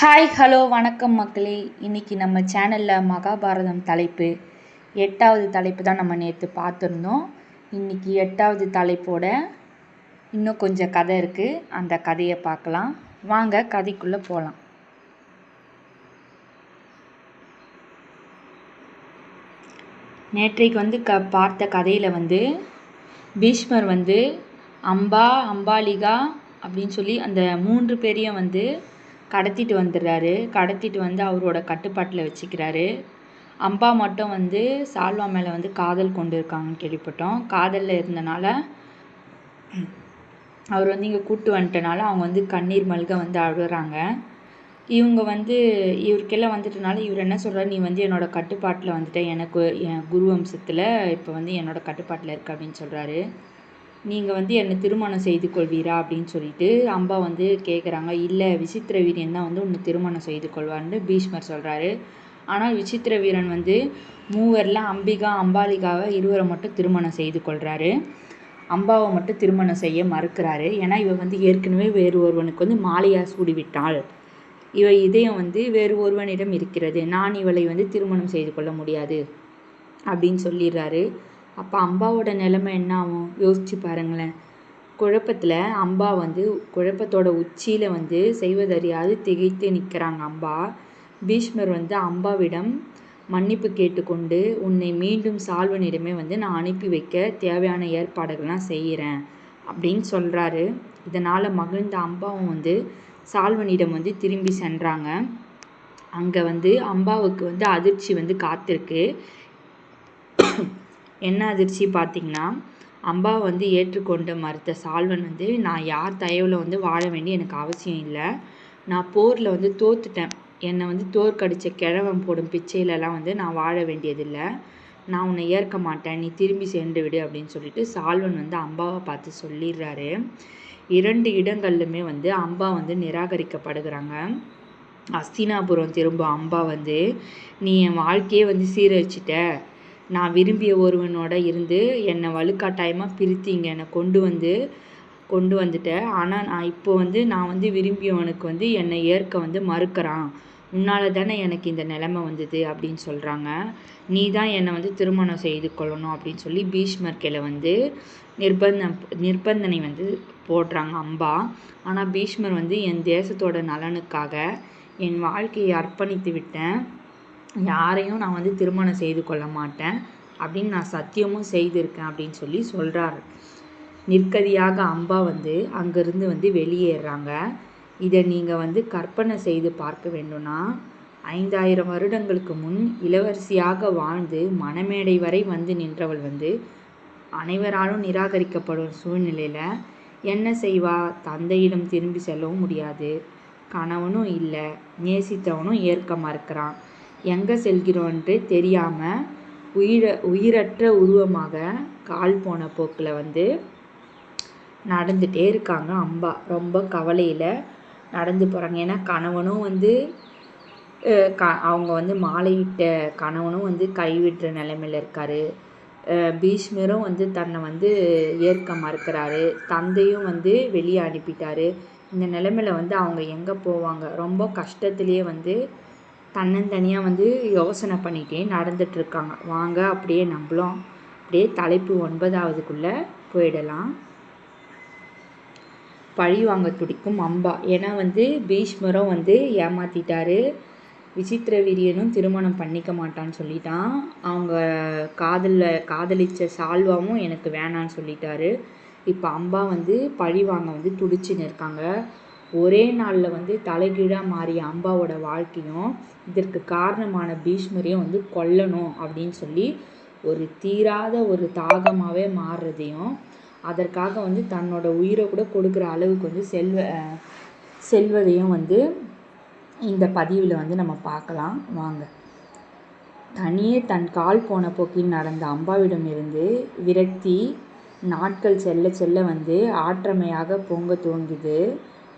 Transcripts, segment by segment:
Hi hello வணக்கம் மக்களே. இன்றைக்கி நம்ம சேனலில் மகாபாரதம் தலைப்பு எட்டாவது தலைப்பு தான் நம்ம நேற்று பார்த்துருந்தோம். இன்றைக்கி எட்டாவது தலைப்போட இன்னும் கொஞ்சம் கதை இருக்குது அந்த கதையை பார்க்கலாம். வாங்க கதைக்குள்ளே போகலாம் நேற்றைக்கு வந்து க பார்த்த கதையில் வந்து பீஷ்மர் வந்து அம்பா அம்பாலிகா அப்படின்னு சொல்லி அந்த மூன்று பேரையும் வந்து கடத்திட்டு வந்துடுறாரு. கடத்திட்டு வந்து அவரோட கட்டுப்பாட்டில் வச்சுக்கிறாரு. அம்பா மட்டும் வந்து சால்வா மேலே வந்து காதல் கொண்டு இருக்காங்கன்னு கேள்விப்பட்டோம். காதலில் இருந்தனால அவர் வந்து இங்கே கூட்டு வந்துட்டனால அவங்க வந்து கண்ணீர் மல்க வந்து அழுகிறாங்க இவங்க வந்து இவருக்கெல்லாம் வந்துட்டனால இவர் என்ன சொல்கிறார் நீ வந்து என்னோடய கட்டுப்பாட்டில் வந்துட்ட. எனக்கு என் குரு வம்சத்தில் இப்போ வந்து என்னோடய கட்டுப்பாட்டில் இருக்க அப்படின்னு சொல்கிறாரு நீங்கள் வந்து என்னை திருமணம் செய்து கொள்வீரா அப்படின்னு சொல்லிட்டு அம்பா வந்து கேட்குறாங்க இல்லை விசித்திர வீரியன் தான் வந்து உன்னை திருமணம் செய்து கொள்வார்னு பீஷ்மர் சொல்கிறாரு ஆனால் விசித்திர வீரன் வந்து மூவரில் அம்பிகா அம்பாலிகாவை இருவரை மட்டும் திருமணம் செய்து கொள்கிறாரு அம்பாவை மட்டும் திருமணம் செய்ய மறுக்கிறாரு. ஏன்னா இவன் வந்து ஏற்கனவே வேறு ஒருவனுக்கு வந்து மாலையாக சூடிவிட்டாள். இவ இதயம் வந்து வேறு ஒருவனிடம் இருக்கிறது. நான் இவளை வந்து திருமணம் செய்து கொள்ள முடியாது அப்படின்னு சொல்லிடுறாரு. அப்போ அம்பாவோட நிலைமை என்ன ஆகும் யோசிச்சு பாருங்களேன். குழப்பத்தில் அம்பா வந்து குழப்பத்தோட உச்சியில் வந்து செய்வதறியாது திகைத்து நிற்கிறாங்க அம்பா. பீஷ்மர் வந்து அம்பாவிடம் மன்னிப்பு கேட்டுக்கொண்டு உன்னை மீண்டும் சால்வனிடமே வந்து நான் அனுப்பி வைக்க தேவையான ஏற்பாடுகள்லாம் செய்கிறேன் அப்படின்னு சொல்கிறாரு இதனால் மகிழ்ந்த அம்பாவும் வந்து சால்வனிடம் வந்து திரும்பி சென்றாங்க. அங்கே வந்து அம்பாவுக்கு வந்து அதிர்ச்சி வந்து காத்திருக்கு. என்ன அதிர்ச்சி பார்த்திங்கன்னா அம்பா வந்து ஏற்றுக்கொண்டு மறுத்த சால்வன் வந்து நான் யார் தயவில் வந்து வாழ வேண்டிய எனக்கு அவசியம் இல்லை. நான் போரில் வந்து தோத்துட்டேன். என்னை வந்து தோற்கடித்த கிழவன் போடும் பிச்சையிலலாம் வந்து நான் வாழ வேண்டியதில்லை. நான் உன்னை ஏற்க மாட்டேன். நீ திரும்பி சென்று விடு அப்படின்னு சொல்லிட்டு சால்வன் வந்து அம்பாவை பார்த்து சொல்லிடுறாரு. இரண்டு இடங்கள்லுமே வந்து அம்பா வந்து நிராகரிக்கப்படுகிறாங்க. அஸ்தினாபுரம் திரும்ப அம்பா வந்து நீ என் வாழ்க்கையே வந்து சீரழிச்சிட்ட. நான் விரும்பிய ஒருவனோட இருந்து என்னை வலுக்கட்டாயமாக பிரித்தீங்க என்னை கொண்டு வந்து கொண்டு வந்துட்டேன். ஆனால் நான் இப்போ வந்து நான் வந்து விரும்பியவனுக்கு வந்து என்னை ஏற்க வந்து மறுக்கிறான். உன்னால் தானே எனக்கு இந்த நிலைமை வந்தது அப்படின்னு சொல்கிறாங்க நீ தான் என்னை வந்து திருமணம் செய்து கொள்ளணும் அப்படின்னு சொல்லி பீஷ்மர் வந்து நிர்பந்தம் நிர்பந்தனை வந்து போடுறாங்க அம்பா. ஆனால் பீஷ்மர் வந்து என் தேசத்தோட நலனுக்காக என் வாழ்க்கையை அர்ப்பணித்து விட்டேன். யாரையும் நான் வந்து திருமணம் செய்து கொள்ள மாட்டேன். அப்படின்னு நான் சத்தியமும் செய்திருக்கேன் அப்படின்னு சொல்லி சொல்கிறார் நிற்கதியாக அம்பா வந்து அங்கேருந்து வந்து வெளியேறாங்க. இதை நீங்கள் வந்து கற்பனை செய்து பார்க்க வேண்டும்னா ஐந்தாயிரம் வருடங்களுக்கு முன் இளவரசியாக வாழ்ந்து மணமேடை வரை வந்து நின்றவள் வந்து அனைவராலும் நிராகரிக்கப்படும் சூழ்நிலையில் என்ன செய்வா? தந்தையிடம் திரும்பி செல்லவும் முடியாது. கணவனும் இல்லை நேசித்தவனும் ஏற்க மறுக்கிறான். எங்கே செல்கிறோன்ட்டு தெரியாமல் உயிர உயிரற்ற உருவமாக கால் போன போக்கில் வந்து நடந்துகிட்டே இருக்காங்க அம்பா. ரொம்ப கவலையில் நடந்து போகிறாங்க ஏன்னா கணவனும் வந்து க அவங்க வந்து மாலையிட்ட கணவனும் வந்து கைவிடுற நிலைமையில் இருக்கார். பீஷ்மரும் வந்து தன்னை வந்து ஏற்க மறுக்கிறாரு. தந்தையும் வந்து வெளியே அனுப்பிட்டாரு. இந்த நிலைமையில் வந்து அவங்க எங்கே போவாங்க? ரொம்ப கஷ்டத்துலேயே வந்து தன்னந்தனியாக வந்து யோசனை பண்ணிகிட்டே நடந்துகிட்ருக்காங்க வாங்க அப்படியே நம்மளும் அப்படியே தலைப்பு ஒன்பதாவதுக்குள்ளே போயிடலாம். பழி வாங்க துடிக்கும் அம்பா. ஏன்னா வந்து பீஷ்மரும் வந்து ஏமாற்றிட்டாரு விசித்திர வீரியனும் திருமணம் பண்ணிக்க மாட்டான்னு சொல்லிட்டான். அவங்க காதலில் காதலித்த சால்வாவும் எனக்கு வேணான்னு சொல்லிட்டாரு. இப்போ அம்பா வந்து பழி வாங்க வந்து துடிச்சுன்னு இருக்காங்க. ஒரே நாளில் வந்து தலைகீழாக மாறிய அம்பாவோட வாழ்க்கையும் இதற்கு காரணமான பீஷ்மரையும் வந்து கொல்லணும் அப்படின்னு சொல்லி ஒரு தீராத ஒரு தாகமாகவே மாறுறதையும் அதற்காக வந்து தன்னோட உயிரை கூட கொடுக்குற அளவுக்கு வந்து செல்வ செல்வதையும் வந்து இந்த பதிவில் வந்து நம்ம பார்க்கலாம். வாங்க. தனியே தன் கால் போன போக்கில் நடந்த அம்பாவிடம் இருந்து விரக்தி நாட்கள் செல்ல செல்ல வந்து ஆற்றமையாக பொங்க துவங்குது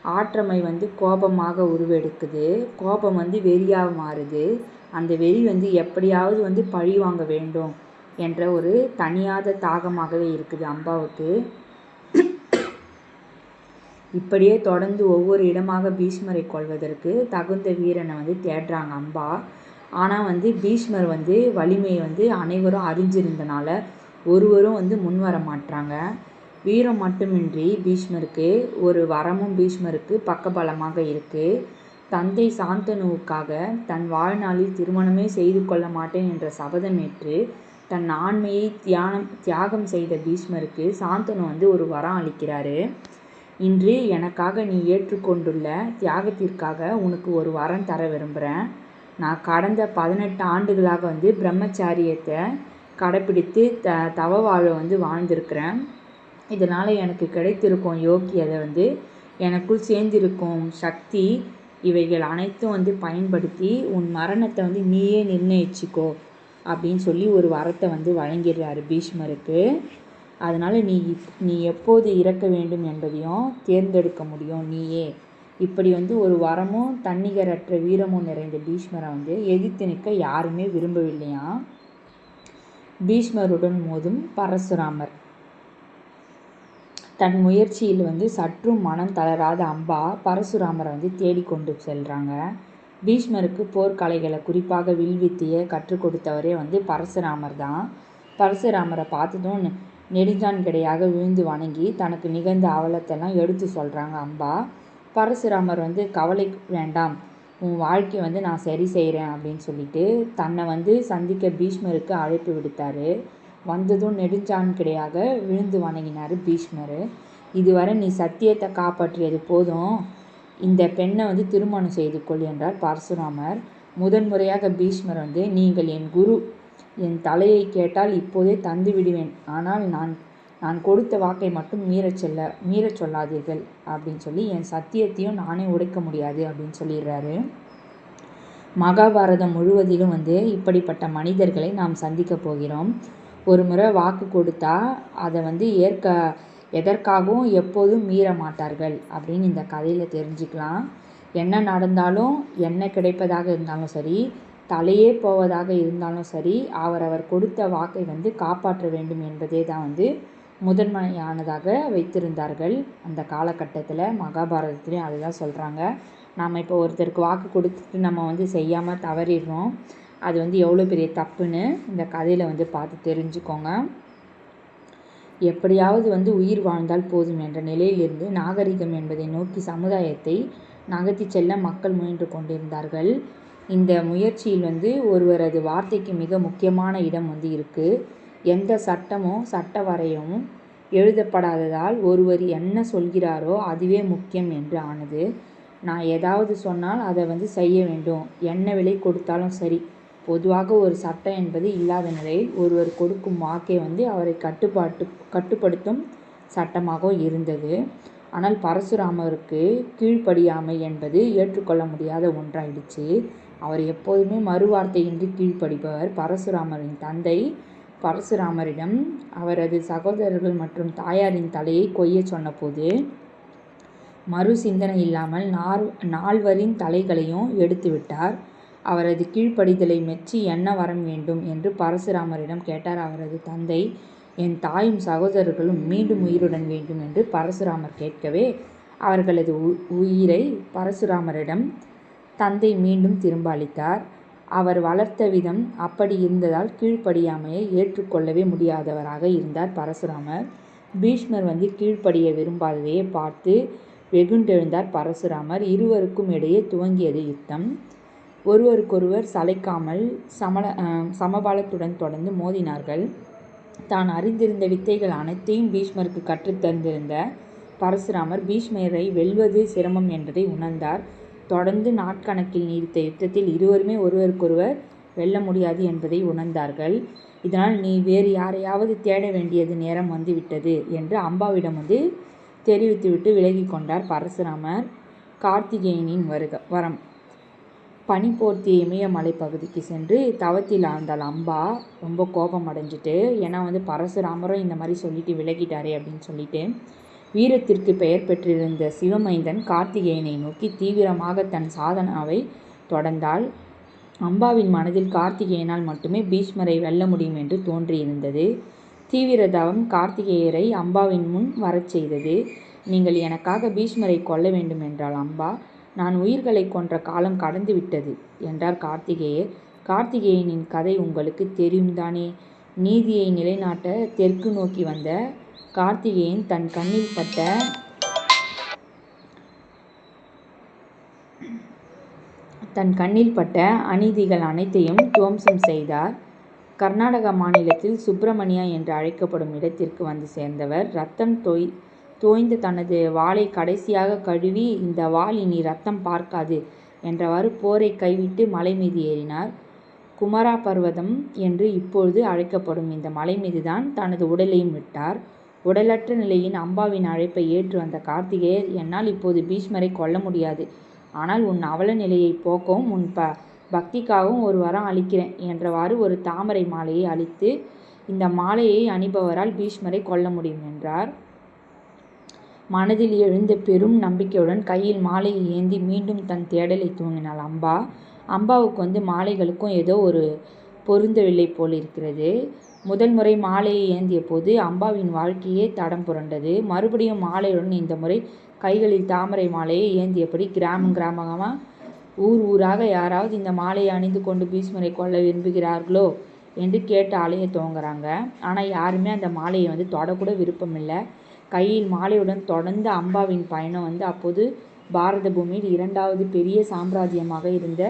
ஆற்றமை வந்து கோபமாக உருவெடுக்குது. கோபம் வந்து வெறியாக மாறுது. அந்த வெறி வந்து எப்படியாவது வந்து பழி வாங்க வேண்டும் என்ற ஒரு தனியாத தாகமாகவே இருக்குது அம்பாவுக்கு. இப்படியே தொடர்ந்து ஒவ்வொரு இடமாக பீஷ்மரை கொள்வதற்கு தகுந்த வீரனை வந்து தேடுறாங்க அம்பா. ஆனால் வந்து பீஷ்மர் வந்து வலிமையை வந்து அனைவரும் அறிஞ்சிருந்தனால ஒருவரும் வந்து முன் வர மாட்றாங்க. வீரம் மட்டுமின்றி பீஷ்மருக்கு ஒரு வரமும் பீஷ்மருக்கு பக்கபலமாக இருக்கு. தந்தை சாந்தனுவுக்காக தன் வாழ்நாளில் திருமணமே செய்து கொள்ள மாட்டேன் என்ற சபதமேற்று தன் ஆண்மையை தியானம் தியாகம் செய்த பீஷ்மருக்கு சாந்தனு வந்து ஒரு வரம் அளிக்கிறாரு. இன்று எனக்காக நீ ஏற்றுக்கொண்டுள்ள தியாகத்திற்காக உனக்கு ஒரு வரம் தர விரும்புகிறேன் நான் கடந்த பதினெட்டு ஆண்டுகளாக வந்து பிரம்மச்சாரியத்தை கடைப்பிடித்து த தவ வாழ்வை வந்து வாழ்ந்திருக்கிறேன். இதனால் எனக்கு கிடைத்திருக்கும் யோக்கியதை வந்து எனக்குள் சேர்ந்திருக்கும் சக்தி இவைகள் அனைத்தும் வந்து பயன்படுத்தி உன் மரணத்தை வந்து நீயே நிர்ணயிச்சிக்கோ அப்படின்னு சொல்லி ஒரு வரத்தை வந்து வழங்கிடுறாரு பீஷ்மருக்கு. அதனால் நீ இப்- நீ எப்போது இறக்க வேண்டும் என்பதையும் தேர்ந்தெடுக்க முடியும் நீயே. இப்படி வந்து ஒரு வரமும் தன்னிகரற்ற வீரமும் நிறைந்த பீஷ்மரை வந்து எதிர்த்து நிற்க யாருமே விரும்பவில்லையாம். பீஷ்மருடன் மோதும் பரசுராமர். தன் முயற்சியில் வந்து சற்றும் மனம் தளராத அம்பா பரசுராமரை வந்து தேடிக்கொண்டு செல்கிறாங்க பீஷ்மருக்கு போர்க்கலைகளை குறிப்பாக வில்வித்தையை கற்றுக் கொடுத்தவரே வந்து பரசுராமர் தான். பரசுராமரை பார்த்ததும் நெ- நெடுஞ்சான் கிடையாக விழுந்து வணங்கி தனக்கு நிகழ்ந்த அவலத்தெல்லாம் எடுத்து சொல்கிறாங்க அம்பா. பரசுராமர் வந்து கவலை வேண்டாம். உன் வாழ்க்கையை வந்து நான் சரி செய்கிறேன் அப்படின்னு சொல்லிட்டு தன்னை வந்து சந்திக்க பீஷ்மருக்கு அழைப்பு விடுத்தாரு. வந்ததும் நெடுஞ்சான் கிடையாக விழுந்து வணங்கினார் பீஷ்மர். இதுவரை நீ சத்தியத்தை காப்பாற்றியது போதும். இந்த பெண்ணை வந்து திருமணம் செய்து கொள் என்றார் பரசுராமர். முதன்முறையாக பீஷ்மர் வந்து நீங்கள் என் குரு. என் தலையை கேட்டால் இப்போதே தந்து விடுவேன். ஆனால் நான் நான் கொடுத்த வாக்கை மட்டும் மீறச் செல்ல மீறச் சொல்லாதீர்கள் அப்படின்னு சொல்லி என் சத்தியத்தையும் நானே உடைக்க முடியாது அப்படின்னு சொல்லிடுறாரு. மகாபாரதம் முழுவதிலும் வந்து இப்படிப்பட்ட மனிதர்களை நாம் சந்திக்க போகிறோம். ஒரு முறை வாக்கு கொடுத்தா அதை வந்து ஏற்க எதற்காகவும் எப்போதும் மீற மாட்டார்கள் அப்படின்னு இந்த கதையில் தெரிஞ்சுக்கலாம். என்ன நடந்தாலும் என்ன கிடைப்பதாக இருந்தாலும் சரி தலையே போவதாக இருந்தாலும் சரி அவரவர் கொடுத்த வாக்கை வந்து காப்பாற்ற வேண்டும் என்பதே தான் வந்து முதன்மையானதாக வைத்திருந்தார்கள் அந்த காலகட்டத்தில் மகாபாரதத்துலேயும் அதுதான் சொல்கிறாங்க நாம் இப்போ ஒருத்தருக்கு வாக்கு கொடுத்துட்டு நம்ம வந்து செய்யாமல் தவறிடுறோம். அது வந்து எவ்வளோ பெரிய தப்புன்னு இந்த கதையில் வந்து பார்த்து தெரிஞ்சுக்கோங்க. எப்படியாவது வந்து உயிர் வாழ்ந்தால் போதும் என்ற நிலையிலிருந்து நாகரிகம் என்பதை நோக்கி சமுதாயத்தை நகர்த்திச் செல்ல மக்கள் முயன்று கொண்டிருந்தார்கள். இந்த முயற்சியில் வந்து ஒருவரது வார்த்தைக்கு மிக முக்கியமான இடம் வந்து இருக்குது எந்த சட்டமோ சட்ட வரையும் எழுதப்படாததால் ஒருவர் என்ன சொல்கிறாரோ அதுவே முக்கியம் என்று ஆனது. நான் ஏதாவது சொன்னால் அதை வந்து செய்ய வேண்டும். என்ன விலை கொடுத்தாலும் சரி. பொதுவாக ஒரு சட்டம் என்பது இல்லாத நிலையில் ஒருவர் கொடுக்கும் வாக்கே வந்து அவரை கட்டுப்பாட்டு கட்டுப்படுத்தும் சட்டமாக இருந்தது. ஆனால் பரசுராமருக்கு கீழ்ப்படியாமை என்பது ஏற்றுக்கொள்ள முடியாத ஒன்றாயிடுச்சு. அவர் எப்போதுமே மறுவார்த்தையின்றி கீழ்ப்படிபவர் பரசுராமரின் தந்தை. பரசுராமரிடம் அவரது சகோதரர்கள் மற்றும் தாயாரின் தலையை கொய்யச் சொன்னபோது மறு சிந்தனை இல்லாமல் நார் நால்வரின் தலைகளையும் எடுத்து விட்டார் அவரது கீழ்ப்படிதலை மெச்சி என்ன வரம் வேண்டும் என்று பரசுராமரிடம் கேட்டார். அவரது தந்தை என் தாயும் சகோதரர்களும் மீண்டும் உயிருடன் வேண்டும் என்று பரசுராமர் கேட்கவே அவர்களது உ- உயிரை பரசுராமரிடம் தந்தை மீண்டும் திரும்ப அளித்தார். அவர் வளர்த்த விதம் அப்படி இருந்ததால் கீழ்ப்படியாமையை ஏற்றுக்கொள்ளவே முடியாதவராக இருந்தார் பரசுராமர். பீஷ்மர் வந்து கீழ்ப்படிய விரும்பாததையே பார்த்து வெகுண்டெழுந்தார் பரசுராமர். இருவருக்கும் இடையே துவங்கியது யுத்தம். ஒருவருக்கொருவர் சளைக்காமல் சமல சமபாலத்துடன் தொடர்ந்து மோதினார்கள். தான் அறிந்திருந்த வித்தைகள் அனைத்தையும் பீஷ்மருக்கு கற்றுத் தந்திருந்த பரசுராமர் பீஷ்மரை வெல்வது சிரமம் என்பதை உணர்ந்தார். தொடர்ந்து நாட்கணக்கில் நீடித்த யுத்தத்தில் இருவருமே ஒருவருக்கொருவர் வெல்ல முடியாது என்பதை உணர்ந்தார்கள். இதனால் நீ வேறு யாரையாவது தேட வேண்டியது நேரம் வந்துவிட்டது என்று அம்பாவிடம் வந்து தெரிவித்துவிட்டு விலகி கொண்டார் பரசுராமர். கார்த்திகேயனின் வருக வரம். பனி போர்த்திய இமயமலை பகுதிக்கு சென்று தவத்தில் ஆழ்ந்தாள். அம்பா ரொம்ப கோபம் அடைஞ்சிட்டு ஏன்னா வந்து பரசுராமரும் இந்த மாதிரி சொல்லிட்டு விலகிட்டாரே அப்படின்னு சொல்லிட்டு வீரத்திற்கு பெயர் பெற்றிருந்த சிவமைந்தன் கார்த்திகேயனை நோக்கி தீவிரமாக தன் சாதனாவை தொடர்ந்தால் அம்பாவின் மனதில் கார்த்திகேயனால் மட்டுமே பீஷ்மரை வெல்ல முடியும் என்று தோன்றியிருந்தது. தீவிர தவம் கார்த்திகேயரை அம்பாவின் முன் வரச் செய்தது. நீங்கள் எனக்காக பீஷ்மரை கொல்ல வேண்டும் என்றாள். அம்பா நான் உயிர்களை கொன்ற காலம் கடந்து விட்டது என்றார் கார்த்திகேயர். கார்த்திகேயனின் கதை உங்களுக்கு தெரியும் தானே நீதியை நிலைநாட்ட தெற்கு நோக்கி வந்த கார்த்திகேயன் தன் கண்ணில் பட்ட தன் கண்ணில் பட்ட அநீதிகள் அனைத்தையும் துவம்சம் செய்தார். கர்நாடக மாநிலத்தில் சுப்பிரமணியா என்று அழைக்கப்படும் இடத்திற்கு வந்து சேர்ந்தவர் ரத்தம் தொய் தோய்ந்த தனது வாளை கடைசியாக கழுவி இந்த வாள் இனி ரத்தம் பார்க்காது என்றவாறு போரை கைவிட்டு மலை மீது ஏறினார். குமரா பர்வதம் என்று இப்பொழுது அழைக்கப்படும் இந்த மலை மீதுதான் தனது உடலையும் விட்டார். உடலற்ற நிலையின் அம்பாவின் அழைப்பை ஏற்று வந்த கார்த்திகேயர் என்னால் இப்போது பீஷ்மரை கொல்ல முடியாது. ஆனால் உன் அவல நிலையை போக்கவும் உன் ப பக்திக்காகவும் ஒரு வரம் அளிக்கிறேன் என்றவாறு ஒரு தாமரை மாலையை அளித்து இந்த மாலையை அணிபவரால் பீஷ்மரை கொல்ல முடியும் என்றார். மனதில் எழுந்த பெரும் நம்பிக்கையுடன் கையில் மாலையை ஏந்தி மீண்டும் தன் தேடலை துவங்கினாள். அம்பா அம்பாவுக்கு வந்து மாலைகளுக்கும் ஏதோ ஒரு பொருந்தவில்லை போல் இருக்கிறது முதல் முறை மாலையை ஏந்திய போது அம்பாவின் வாழ்க்கையே தடம் புரண்டது. மறுபடியும் மாலையுடன் இந்த முறை கைகளில் தாமரை மாலையை ஏந்தியபடி கிராமம் கிராமமாக ஊர் ஊராக யாராவது இந்த மாலையை அணிந்து கொண்டு பீஷ்மரை கொல்ல விரும்புகிறார்களோ? என்று கேட்டு அலைய துவங்குறாங்க. ஆனால் யாருமே அந்த மாலையை வந்து தொடக்கூட விருப்பமில்லை. கையில் மாலையுடன் தொடர்ந்த அம்பாவின் பயணம் வந்து அப்போது பாரத பூமியில் இரண்டாவது பெரிய சாம்ராஜ்யமாக இருந்த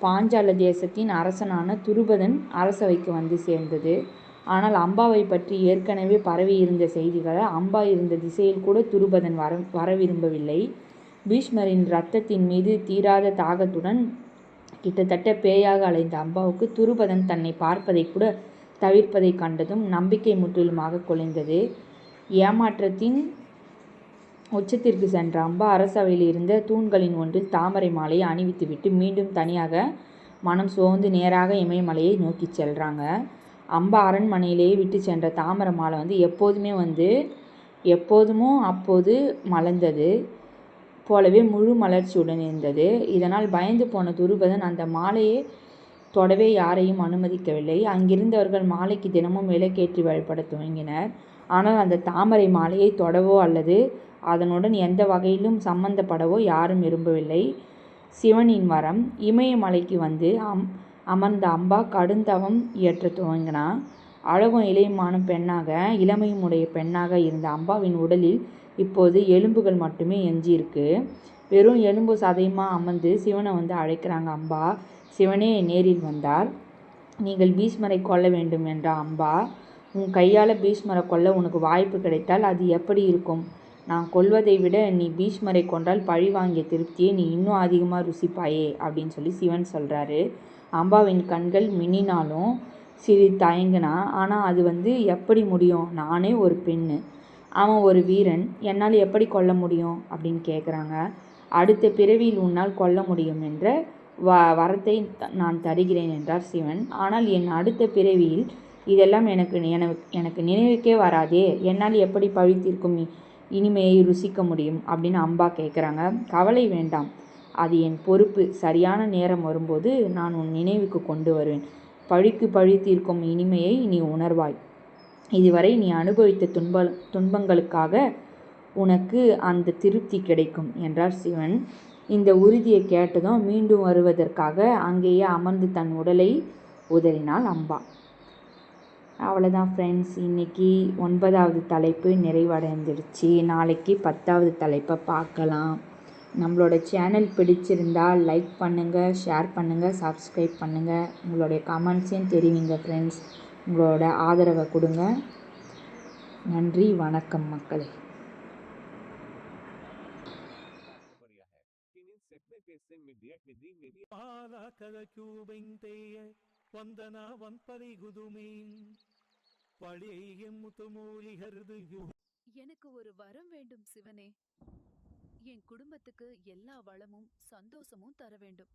பாஞ்சால தேசத்தின் அரசனான துருபதன் அரசவைக்கு வந்து சேர்ந்தது. ஆனால் அம்பாவை பற்றி ஏற்கனவே பரவி இருந்த செய்திகளை அம்பா இருந்த திசையில் கூட துருபதன் வர வர விரும்பவில்லை. பீஷ்மரின் இரத்தத்தின் மீது தீராத தாகத்துடன் கிட்டத்தட்ட பேயாக அலைந்த அம்பாவுக்கு துருபதன் தன்னை பார்ப்பதை கூட தவிர்ப்பதை கண்டதும் நம்பிக்கை முற்றிலுமாக குலைந்தது. ஏமாற்றத்தின் உச்சத்திற்கு சென்ற அம்பா அரசவையில் இருந்த தூண்களின் ஒன்றில் தாமரை மாலையை அணிவித்துவிட்டு மீண்டும் தனியாக மனம் சோர்ந்து நேராக இமயமலையை நோக்கி செல்கிறாங்க அம்பா அரண்மனையிலேயே விட்டு சென்ற தாமரை மாலை வந்து எப்போதுமே வந்து எப்போதுமோ அப்போது மலர்ந்தது. போலவே முழு மலர்ச்சியுடன் இருந்தது. இதனால் பயந்து போன துருபதன் அந்த மாலையை தொடவே யாரையும் அனுமதிக்கவில்லை. அங்கிருந்தவர்கள் மாலைக்கு தினமும் விலக்கேற்றி வழிபட துவங்கினர். ஆனால் அந்த தாமரை மாலையை தொடவோ அல்லது அதனுடன் எந்த வகையிலும் சம்பந்தப்படவோ யாரும் விரும்பவில்லை. சிவனின் வரம் இமயமலைக்கு வந்து அம் அமர்ந்த அம்பா கடுந்தவம் இயற்ற துவங்கினா. அழகும் இளையுமான பெண்ணாக இளமையும் உடைய பெண்ணாக இருந்த அம்பாவின் உடலில் இப்போது எலும்புகள் மட்டுமே எஞ்சியிருக்கு. வெறும் எலும்பு சதையுமா அமர்ந்து சிவனை வந்து அழைக்கிறாங்க அம்பா. சிவனே நேரில் வந்தார். நீங்கள் பீஷ்மரை கொல்ல வேண்டும் என்ற அம்பா. உன் கையால் பீஷ்மரை கொல்ல உனக்கு வாய்ப்பு கிடைத்தால் அது எப்படி இருக்கும்? நான் கொல்வதை விட நீ பீஷ்மரை கொன்றால் பழி வாங்கிய திருப்தியை நீ இன்னும் அதிகமாக ருசிப்பாயே அப்படின்னு சொல்லி சிவன் சொல்கிறாரு அம்பாவின் கண்கள் மின்னினாலும் சிறிது தயங்கினா ஆனால் அது வந்து எப்படி முடியும்? நானே ஒரு பெண்ணு. அவன் ஒரு வீரன். என்னால் எப்படி கொல்ல முடியும்? அப்படின்னு கேட்குறாங்க அடுத்த பிறவியில் உன்னால் கொல்ல முடியும் என்ற வ வரத்தை நான் தருகிறேன் என்றார் சிவன். ஆனால் என் அடுத்த பிறவியில் இதெல்லாம் எனக்கு எனக்கு எனக்கு நினைவுக்கே வராதே. என்னால் எப்படி பழி தீர்க்கும் இனிமையை ருசிக்க முடியும் அப்படின்னு அம்பா கேட்குறாங்க. கவலை வேண்டாம். அது என் பொறுப்பு. சரியான நேரம் வரும்போது நான் உன் நினைவுக்கு கொண்டு வருவேன். பழிக்கு பழி தீர்க்கும் இனிமையை நீ உணர்வாய். இதுவரை நீ அனுபவித்த துன்ப துன்பங்களுக்காக உனக்கு அந்த திருப்தி கிடைக்கும் என்றார் சிவன். இந்த உறுதியை கேட்டதும் மீண்டும் வருவதற்காக அங்கேயே அமர்ந்து தன் உடலை உதறினாள் அம்பா. அவ்வளோதான் ஃப்ரெண்ட்ஸ் இன்றைக்கி ஒன்பதாவது தலைப்பு நிறைவடைந்துருச்சு நாளைக்கு பத்தாவது தலைப்பை பார்க்கலாம். நம்மளோட சேனல் பிடிச்சிருந்தால் லைக் பண்ணுங்கள் ஷேர் பண்ணுங்கள் சப்ஸ்கிரைப் பண்ணுங்கள் உங்களுடைய கமெண்ட்ஸையும் தெரிவிங்க ஃப்ரெண்ட்ஸ் உங்களோட ஆதரவை கொடுங்க. நன்றி வணக்கம் மக்களே. பாலாக்கத ವಂದನ ವಂಪರಿ ಗುದುಮೀನ್ பழியை முத்துமூலி ஹருது எனக்கு ஒரு வரம் வேண்டும் சிவனே என் குடும்பத்துக்கு எல்லா வளமும் சந்தோஷமும் தர வேண்டும்